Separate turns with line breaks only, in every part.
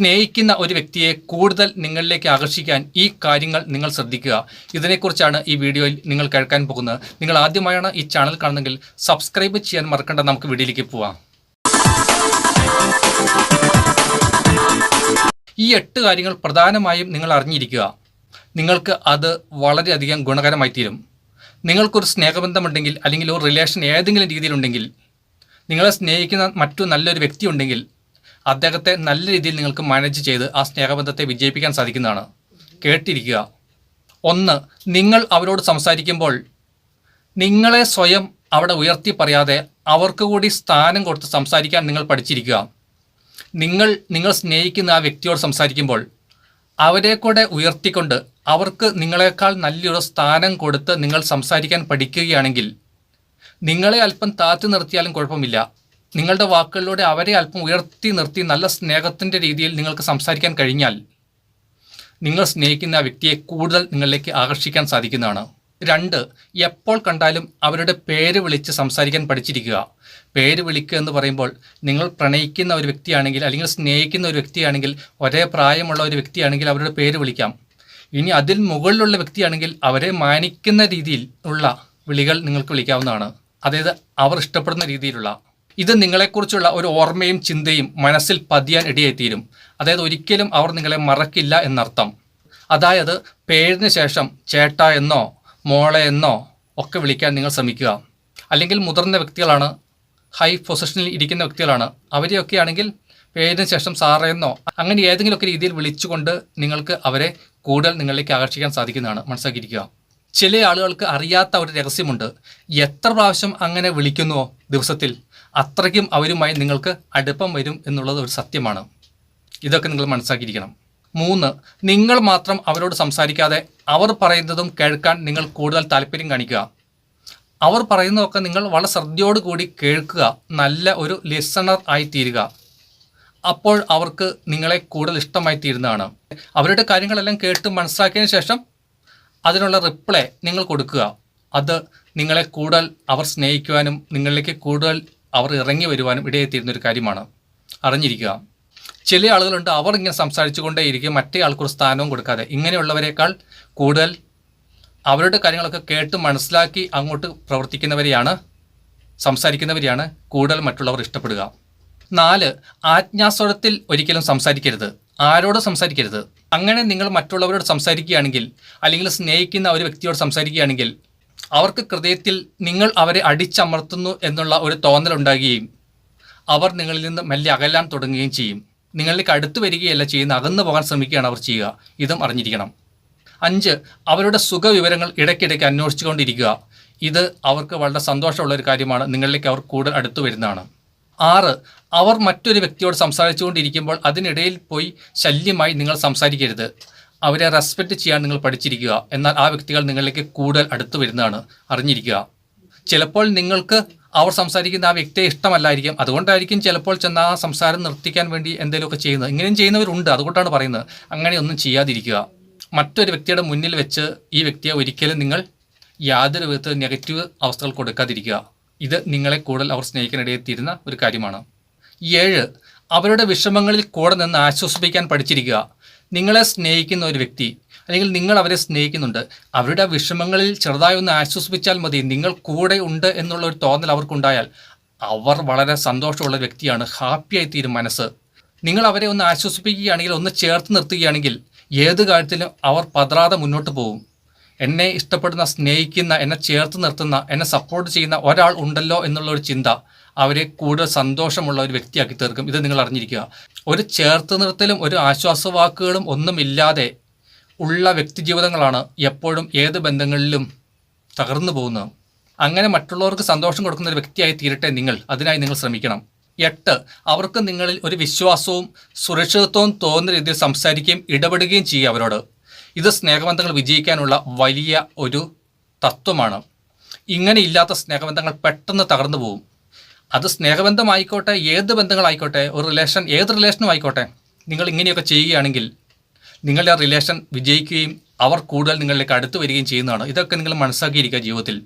സ്നേഹിക്കുന്ന ഒരു വ്യക്തിയെ കൂടുതൽ നിങ്ങളിലേക്ക് ആകർഷിക്കാൻ ഈ കാര്യങ്ങൾ നിങ്ങൾ ശ്രദ്ധിക്കുക. ഇതിനെക്കുറിച്ചാണ് ഈ വീഡിയോയിൽ നിങ്ങൾ കേൾക്കാൻ പോകുന്നത്. നിങ്ങൾ ആദ്യമായാണ് ഈ ചാനൽ കാണുന്നതെങ്കിൽ സബ്സ്ക്രൈബ് ചെയ്യാൻ മറക്കേണ്ട. നമുക്ക് വീഡിയോയിലേക്ക് പോവാം. ഈ എട്ട് കാര്യങ്ങൾ പ്രധാനമായും നിങ്ങൾ അറിഞ്ഞിരിക്കുക. നിങ്ങൾക്ക് അത് വളരെയധികം ഗുണകരമായി തീരും. നിങ്ങൾക്കൊരു സ്നേഹബന്ധമുണ്ടെങ്കിൽ അല്ലെങ്കിൽ ഒരു റിലേഷൻ ഏതെങ്കിലും രീതിയിലുണ്ടെങ്കിൽ നിങ്ങളെ സ്നേഹിക്കുന്ന മറ്റു നല്ലൊരു വ്യക്തി ഉണ്ടെങ്കിൽ അദ്ദേഹത്തെ നല്ല രീതിയിൽ നിങ്ങൾക്ക് മാനേജ് ചെയ്ത് ആ സ്നേഹബന്ധത്തെ വിജയിപ്പിക്കാൻ സാധിക്കുന്നതാണ്. കേട്ടിരിക്കുക. ഒന്ന് നിങ്ങൾ അവരോട് സംസാരിക്കുമ്പോൾ നിങ്ങളെ സ്വയം അവിടെ ഉയർത്തി പറയാതെ അവർക്ക് കൂടി സ്ഥാനം കൊടുത്ത് സംസാരിക്കാൻ നിങ്ങൾ പഠിച്ചിരിക്കുക. നിങ്ങൾ നിങ്ങൾ സ്നേഹിക്കുന്ന ആ വ്യക്തിയോട് സംസാരിക്കുമ്പോൾ അവരെ കൂടെ ഉയർത്തിക്കൊണ്ട് അവർക്ക് നിങ്ങളെക്കാൾ നല്ലൊരു സ്ഥാനം കൊടുത്ത് നിങ്ങൾ സംസാരിക്കാൻ പഠിക്കുകയാണെങ്കിൽ നിങ്ങളെ അല്പം താഴ്ത്തി നിർത്തിയാലും കുഴപ്പമില്ല. നിങ്ങളുടെ വാക്കുകളിലൂടെ അവരെ അല്പം ഉയർത്തി നിർത്തി നല്ല സ്നേഹത്തിന്റെ രീതിയിൽ നിങ്ങൾക്ക് സംസാരിക്കാൻ കഴിഞ്ഞാൽ നിങ്ങൾ സ്നേഹിക്കുന്ന ആ വ്യക്തിയെ കൂടുതൽ നിങ്ങളിലേക്ക് ആകർഷിക്കാൻ സാധിക്കുന്നതാണ്. രണ്ട് എപ്പോൾ കണ്ടാലും അവരുടെ പേര് വിളിച്ച് സംസാരിക്കാൻ പഠിച്ചിരിക്കുക. പേര് വിളിക്കുക എന്ന് പറയുമ്പോൾ നിങ്ങൾ പ്രണയിക്കുന്ന ഒരു വ്യക്തിയാണെങ്കിൽ അല്ലെങ്കിൽ സ്നേഹിക്കുന്ന ഒരു വ്യക്തിയാണെങ്കിൽ ഒരേ പ്രായമുള്ള ഒരു വ്യക്തിയാണെങ്കിൽ അവരുടെ പേര് വിളിക്കാം. ഇനി അതിൽ മുകളിലുള്ള വ്യക്തിയാണെങ്കിൽ അവരെ മാനിക്കുന്ന രീതിയിൽ ഉള്ള വിളികൾ നിങ്ങൾക്ക് വിളിക്കാവുന്നതാണ്. അതായത് അവർ ഇഷ്ടപ്പെടുന്ന രീതിയിലുള്ള ഇത് നിങ്ങളെക്കുറിച്ചുള്ള ഒരു ഓർമ്മയും ചിന്തയും മനസ്സിൽ പതിയാൻ ഇടയായിത്തീരും. അതായത് ഒരിക്കലും അവർ നിങ്ങളെ മറക്കില്ല എന്നർത്ഥം. അതായത് പേരിന് ശേഷം ചേട്ട എന്നോ മോളെ എന്നോ ഒക്കെ വിളിക്കാൻ നിങ്ങൾ ശ്രമിക്കുക. അല്ലെങ്കിൽ മുതിർന്ന വ്യക്തികളാണ് ഹൈ പൊസിഷനിൽ ഇരിക്കുന്ന വ്യക്തികളാണ് അവരെയൊക്കെ ആണെങ്കിൽ പേരിന് ശേഷം സാറെന്നോ അങ്ങനെ ഏതെങ്കിലുമൊക്കെ രീതിയിൽ വിളിച്ചുകൊണ്ട് നിങ്ങൾക്ക് അവരെ കൂടുതൽ നിങ്ങളിലേക്ക് ആകർഷിക്കാൻ സാധിക്കുന്നതാണ് മനസ്സിലാക്കിയിരിക്കുക. ചില ആളുകൾക്ക് അറിയാത്ത ഒരു രഹസ്യമുണ്ട്. എത്ര പ്രാവശ്യം അങ്ങനെ വിളിക്കുന്നുവോ ദിവസത്തിൽ? അത്രയ്ക്കും അവരുമായി നിങ്ങൾക്ക് അടുപ്പം വരും എന്നുള്ളത് ഒരു സത്യമാണ്. ഇതൊക്കെ നിങ്ങൾ മനസ്സാക്കിയിരിക്കണം മൂന്ന് നിങ്ങൾ മാത്രം അവരോട് സംസാരിക്കാതെ അവർ പറയുന്നതും കേൾക്കാൻ നിങ്ങൾ കൂടുതൽ താല്പര്യം കാണിക്കുക. അവർ പറയുന്നതൊക്കെ നിങ്ങൾ വളരെ ശ്രദ്ധയോടുകൂടി കേൾക്കുക. നല്ല ഒരു ലിസണർ ആയി തീരുക അപ്പോൾ അവർക്ക് നിങ്ങളെ കൂടുതൽ ഇഷ്ടമായി തീരുന്നതാണ് അവരുടെ കാര്യങ്ങളെല്ലാം കേട്ട് മനസ്സിലാക്കിയതിന് ശേഷം അതിനുള്ള റിപ്ലൈ നിങ്ങൾ കൊടുക്കുക. അത് നിങ്ങളെ കൂടുതൽ അവർ സ്നേഹിക്കുവാനും നിങ്ങളിലേക്ക് കൂടുതൽ അവർ ഇറങ്ങി വരുവാനും ഇടയെത്തിയിരുന്ന ഒരു കാര്യമാണ്. അറിഞ്ഞിരിക്കുക. ചില ആളുകളുണ്ട് അവർ ഇങ്ങനെ സംസാരിച്ചു കൊണ്ടേയിരിക്കും മറ്റേ ആൾക്കൊരു സ്ഥാനവും കൊടുക്കാതെ. ഇങ്ങനെയുള്ളവരെക്കാൾ കൂടുതൽ അവരുടെ കാര്യങ്ങളൊക്കെ കേട്ട് മനസ്സിലാക്കി അങ്ങോട്ട് പ്രവർത്തിക്കുന്നവരെയാണ് സംസാരിക്കുന്നവരെയാണ് കൂടുതൽ മറ്റുള്ളവർ ഇഷ്ടപ്പെടുക. നാല് ആജ്ഞാസ്വരത്തിൽ ഒരിക്കലും സംസാരിക്കരുത്. ആരോട് സംസാരിക്കരുത്. അങ്ങനെ നിങ്ങൾ മറ്റുള്ളവരോട് സംസാരിക്കുകയാണെങ്കിൽ അല്ലെങ്കിൽ സ്നേഹിക്കുന്ന ഒരു വ്യക്തിയോട് സംസാരിക്കുകയാണെങ്കിൽ അവർക്ക് ഹൃദയത്തിൽ നിങ്ങൾ അവരെ അടിച്ചമർത്തുന്നു എന്നുള്ള ഒരു തോന്നലുണ്ടാകുകയും അവർ നിങ്ങളിൽ നിന്ന് മെല്ലെ അകലാൻ തുടങ്ങുകയും ചെയ്യും. നിങ്ങളിലേക്ക് അടുത്ത് വരികയല്ല ചെയ്യുന്ന അകന്നു പോകാൻ ശ്രമിക്കുകയാണ് അവർ ചെയ്യുക. ഇതും അറിഞ്ഞിരിക്കണം. അഞ്ച് അവരുടെ സുഖവിവരങ്ങൾ ഇടയ്ക്കിടയ്ക്ക് അന്വേഷിച്ചുകൊണ്ടിരിക്കുക. ഇത് അവർക്ക് വളരെ സന്തോഷമുള്ള ഒരു കാര്യമാണ്. നിങ്ങളിലേക്ക് അവർ കൂടുതൽ അടുത്തു വരുന്നതാണ്. ആറ് അവർ മറ്റൊരു വ്യക്തിയോട് സംസാരിച്ചുകൊണ്ടിരിക്കുമ്പോൾ അതിനിടയിൽ പോയി ശല്യമായി നിങ്ങൾ സംസാരിക്കരുത്. അവരെ റെസ്പെക്റ്റ് ചെയ്യാൻ നിങ്ങൾ പഠിച്ചിരിക്കുക. എന്നാൽ ആ വ്യക്തികൾ നിങ്ങളിലേക്ക് കൂടുതൽ അടുത്ത് വരുന്നതാണ്. അറിഞ്ഞിരിക്കുക. ചിലപ്പോൾ നിങ്ങൾക്ക് അവർ സംസാരിക്കുന്ന ആ വ്യക്തിയെ ഇഷ്ടമല്ലായിരിക്കും. അതുകൊണ്ടായിരിക്കും ചിലപ്പോൾ ചെന്ന് ആ സംസാരം നിർത്തിക്കാൻ വേണ്ടി എന്തെങ്കിലുമൊക്കെ ചെയ്യുന്നത്. ഇങ്ങനെയും ചെയ്യുന്നവരുണ്ട്. അതുകൊണ്ടാണ് പറയുന്നത്. അങ്ങനെയൊന്നും ചെയ്യാതിരിക്കുക. മറ്റൊരു വ്യക്തിയുടെ മുന്നിൽ വെച്ച് ഈ വ്യക്തിയെ ഒരിക്കലും നിങ്ങൾ യാതൊരു വിധത്തിൽ നെഗറ്റീവ് അവസ്ഥകൾ കൊടുക്കാതിരിക്കുക. ഇത് നിങ്ങളെ കൂടുതൽ അവർ സ്നേഹിക്കാനിടയെത്തിയിരുന്ന ഒരു കാര്യമാണ്. ഏഴ് അവരുടെ വിഷമങ്ങളിൽ കൂടെ നിന്ന് ആശ്വസിപ്പിക്കാൻ പഠിച്ചിരിക്കുക. നിങ്ങളെ സ്നേഹിക്കുന്ന ഒരു വ്യക്തി അല്ലെങ്കിൽ നിങ്ങൾ അവരെ സ്നേഹിക്കുന്നുണ്ട് അവരുടെ വിഷമങ്ങളിൽ ചെറുതായി ഒന്ന് ആശ്വസിപ്പിച്ചാൽ മതി നിങ്ങൾ കൂടെ ഉണ്ട് എന്നുള്ള ഒരു തോന്നൽ അവർക്കുണ്ടായാൽ അവർ വളരെ സന്തോഷമുള്ള വ്യക്തിയാണ് ഹാപ്പിയായി തീരും മനസ്സ്. നിങ്ങൾ അവരെ ഒന്ന് ആശ്വസിപ്പിക്കുകയാണെങ്കിൽ ഒന്ന് ചേർത്ത് നിർത്തുകയാണെങ്കിൽ ഏത് കാര്യത്തിലും അവർ പതറാതെ മുന്നോട്ട് പോകും. എന്നെ ഇഷ്ടപ്പെടുന്ന സ്നേഹിക്കുന്ന എന്നെ ചേർത്ത് നിർത്തുന്ന എന്നെ സപ്പോർട്ട് ചെയ്യുന്ന ഒരാൾ ഉണ്ടല്ലോ എന്നുള്ള ഒരു ചിന്ത അവരെ കൂടുതൽ സന്തോഷമുള്ള ഒരു വ്യക്തിയാക്കി തീർക്കും. ഇത് നിങ്ങൾ അറിഞ്ഞിരിക്കുക. ഒരു ചേർത്ത് നിർത്തലും ഒരു ആശ്വാസവാക്കുകളും ഒന്നുമില്ലാതെ ഉള്ള വ്യക്തിജീവിതങ്ങളാണ് എപ്പോഴും ഏത് ബന്ധങ്ങളിലും തകർന്നു പോകുന്നത്. അങ്ങനെ മറ്റുള്ളവർക്ക് സന്തോഷം കൊടുക്കുന്ന ഒരു വ്യക്തിയായി തീരട്ടെ നിങ്ങൾ. അതിനായി നിങ്ങൾ ശ്രമിക്കണം. എട്ട് അവർക്ക് നിങ്ങളിൽ ഒരു വിശ്വാസവും സുരക്ഷിതത്വവും തോന്നുന്ന രീതിയിൽ സംസാരിക്കുകയും ഇടപെടുകയും ചെയ്യുക അവരോട്. ഇത് സ്നേഹബന്ധങ്ങൾ വിജയിക്കാനുള്ള വലിയ ഒരു തത്വമാണ്. ഇങ്ങനെ ഇല്ലാത്ത സ്നേഹബന്ധങ്ങൾ പെട്ടെന്ന് തകർന്നു പോകും അത് സ്നേഹബന്ധമായിക്കോട്ടെ ഏത് ബന്ധങ്ങളായിക്കോട്ടെ ഒരു റിലേഷൻ ഏത് റിലേഷനും ആയിക്കോട്ടെ നിങ്ങൾ ഇങ്ങനെയൊക്കെ ചെയ്യുകയാണെങ്കിൽ നിങ്ങളുടെ ആ റിലേഷൻ വിജയിക്കുകയും അവർ കൂടുതൽ നിങ്ങളിലേക്ക് അടുത്ത് വരികയും ചെയ്യുന്നതാണ്. ഇതൊക്കെ നിങ്ങൾ മനസ്സാക്കിയിരിക്കുക ജീവിതത്തിൽ.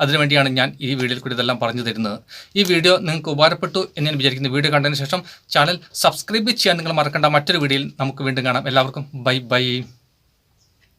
അതിനുവേണ്ടിയാണ് ഞാൻ ഈ വീഡിയോയിൽ കൂടി ഇതെല്ലാം പറഞ്ഞു തരുന്നത്. ഈ വീഡിയോ നിങ്ങൾക്ക് ഉപകാരപ്പെട്ടു എന്ന് ഞാൻ വിചാരിക്കുന്നു. വീഡിയോ കണ്ടതിന് ശേഷം ചാനൽ സബ്സ്ക്രൈബ് ചെയ്യാൻ നിങ്ങൾ മറക്കേണ്ട. മറ്റൊരു വീഡിയോയിൽ നമുക്ക് വീണ്ടും കാണാം. എല്ലാവർക്കും ബൈ ബൈ.